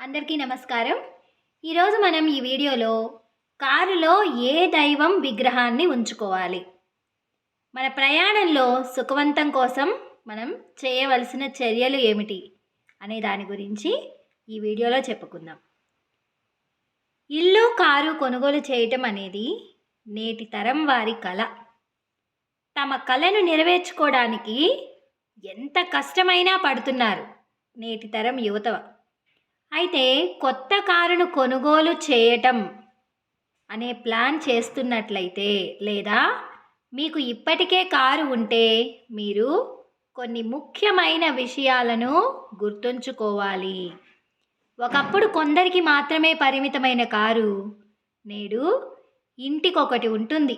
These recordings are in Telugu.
అందరికీ నమస్కారం. ఈరోజు మనం ఈ వీడియోలో కారులో ఏ దైవం విగ్రహాన్ని ఉంచుకోవాలి? మన ప్రయాణంలో సుఖవంతం కోసం మనం చేయవలసిన చర్యలు ఏమిటి అనే దాని గురించి ఈ వీడియోలో చెప్పుకుందాం. ఇల్లు కారు కొనుగోలు చేయటం అనేది నేటి తరం వారి కళ. తమ కళను నెరవేర్చుకోవడానికి ఎంత కష్టమైనా పడుతున్నారు నేటి తరం యువత అయితే కొత్త కారును కొనుగోలు చేయటం అనే ప్లాన్ చేస్తున్నట్లయితే లేదా మీకు ఇప్పటికే కారు ఉంటే మీరు కొన్ని ముఖ్యమైన విషయాలను గుర్తుంచుకోవాలి. ఒకప్పుడు కొందరికి మాత్రమే పరిమితమైన కారు నేడు ఇంటికొకటి ఉంటుంది.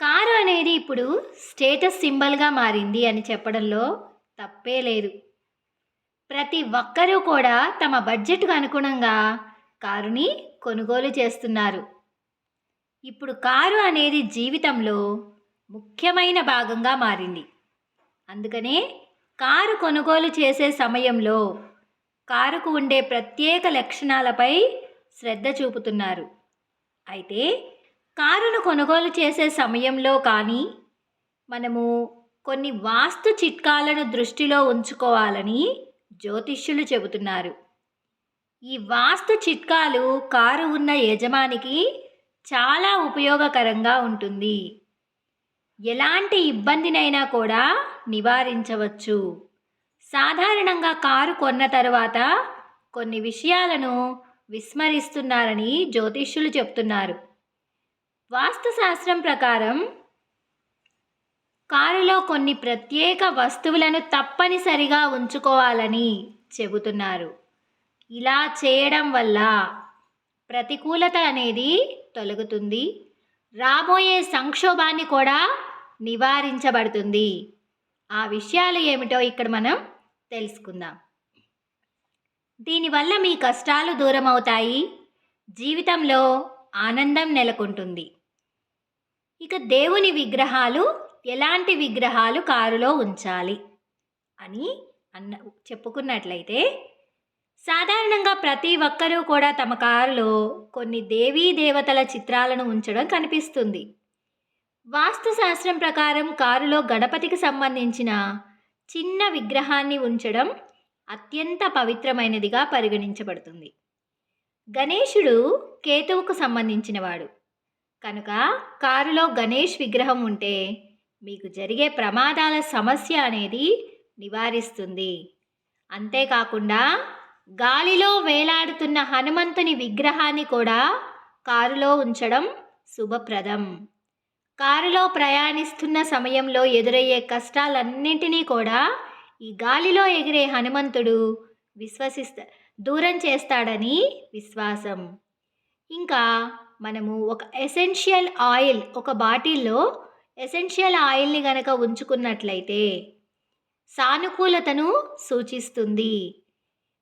కారు అనేది ఇప్పుడు స్టేటస్ సింబల్గా మారింది అని చెప్పడంలో తప్పే లేదు. ప్రతి ఒక్కరూ కూడా తమ బడ్జెట్కు అనుగుణంగా కారుని కొనుగోలు చేస్తున్నారు. ఇప్పుడు కారు అనేది జీవితంలో ముఖ్యమైన భాగంగా మారింది. అందుకనే కారు కొనుగోలు చేసే సమయంలో కారుకు ఉండే ప్రత్యేక లక్షణాలపై శ్రద్ధ చూపుతున్నారు. అయితే కారును కొనుగోలు చేసే సమయంలో కానీ మనము కొన్ని వాస్తు చిట్కాలను దృష్టిలో ఉంచుకోవాలని జ్యోతిష్యులు చెబుతున్నారు. ఈ వాస్తు చిట్కాలు కారు ఉన్న యజమానికి చాలా ఉపయోగకరంగా ఉంటుంది. ఎలాంటి ఇబ్బందినైనా కూడా నివారించవచ్చు. సాధారణంగా కారు కొన్న తర్వాత కొన్ని విషయాలను విస్మరిస్తున్నారని జ్యోతిష్యులు చెప్తున్నారు. వాస్తుశాస్త్రం ప్రకారం కారులో కొన్ని ప్రత్యేక వస్తువులను తప్పనిసరిగా ఉంచుకోవాలని చెబుతున్నారు. ఇలా చేయడం వల్ల ప్రతికూలత అనేది తొలగుతుంది. రాబోయే సంక్షోభాన్ని కూడా నివారించబడుతుంది. ఆ విషయాలు ఏమిటో ఇక్కడ మనం తెలుసుకుందాం. దీనివల్ల మీ కష్టాలు దూరం అవుతాయి జీవితంలో ఆనందం నెలకొంటుంది. ఇక దేవుని విగ్రహాలు ఎలాంటి విగ్రహాలు కారులో ఉంచాలి? అని అన్న చెప్పుకున్నట్లయితే సాధారణంగా ప్రతి ఒక్కరూ కూడా తమ కారులో కొన్ని దేవీ దేవతల చిత్రాలను ఉంచడం కనిపిస్తుంది. వాస్తుశాస్త్రం ప్రకారం కారులో గణపతికి సంబంధించిన చిన్న విగ్రహాన్ని ఉంచడం అత్యంత పవిత్రమైనదిగా పరిగణించబడుతుంది. గణేశుడు కేతువుకు సంబంధించినవాడు. కనుక కారులో గణేష్ విగ్రహం ఉంటే మీకు జరిగే ప్రమాదాల సమస్య అనేది నివారిస్తుంది. అంతేకాకుండా గాలిలో వేలాడుతున్న హనుమంతుని విగ్రహాన్ని కూడా కారులో ఉంచడం శుభప్రదం. కారులో ప్రయాణిస్తున్న సమయంలో ఎదురయ్యే కష్టాలన్నింటినీ కూడా ఈ గాలిలో ఎగిరే హనుమంతుడు విశ్వసిస్త దూరం చేస్తాడని విశ్వాసం. ఇంకా మనము ఒక ఎసెన్షియల్ ఆయిల్ ఒక బాటిల్లో ఎసెన్షియల్ ఆయిల్ని గనక ఉంచుకున్నట్లయితే సానుకూలతను సూచిస్తుంది.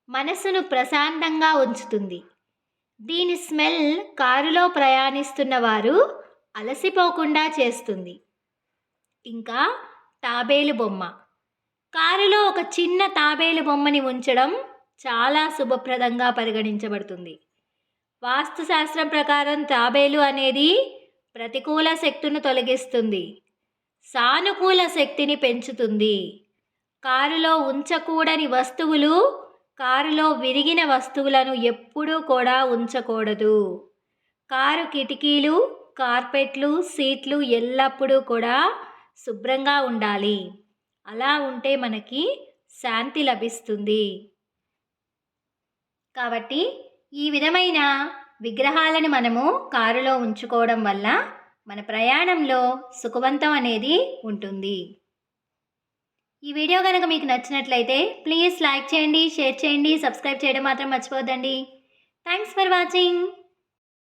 మనసును ప్రశాంతంగా ఉంచుతుంది. దీని స్మెల్ కారులో ప్రయాణిస్తున్న వారు అలసిపోకుండా చేస్తుంది. ఇంకా తాబేలు బొమ్మ. కారులో ఒక చిన్న తాబేలు బొమ్మని ఉంచడం చాలా శుభప్రదంగా పరిగణించబడుతుంది. వాస్తుశాస్త్రం ప్రకారం తాబేలు అనేది ప్రతికూల శక్తిని తొలగిస్తుంది. సానుకూల శక్తిని పెంచుతుంది. కారులో ఉంచకూడని వస్తువులు కారులో విరిగిన వస్తువులను ఎప్పుడూ కూడా ఉంచకూడదు. కారు కిటికీలు కార్పెట్లు సీట్లు ఎల్లప్పుడూ కూడా శుభ్రంగా ఉండాలి. అలా ఉంటే మనకి శాంతి లభిస్తుంది. కాబట్టి ఈ విధమైన విగ్రహాలను మనము కారులో ఉంచుకోవడం వల్ల మన ప్రయాణంలో సుఖవంతం అనేది ఉంటుంది. ఈ వీడియో కనుక మీకు నచ్చినట్లయితే ప్లీజ్ లైక్ చేయండి షేర్ చేయండి సబ్స్క్రైబ్ చేయడం మాత్రం మర్చిపోద్దండి థ్యాంక్స్ ఫర్ వాచింగ్.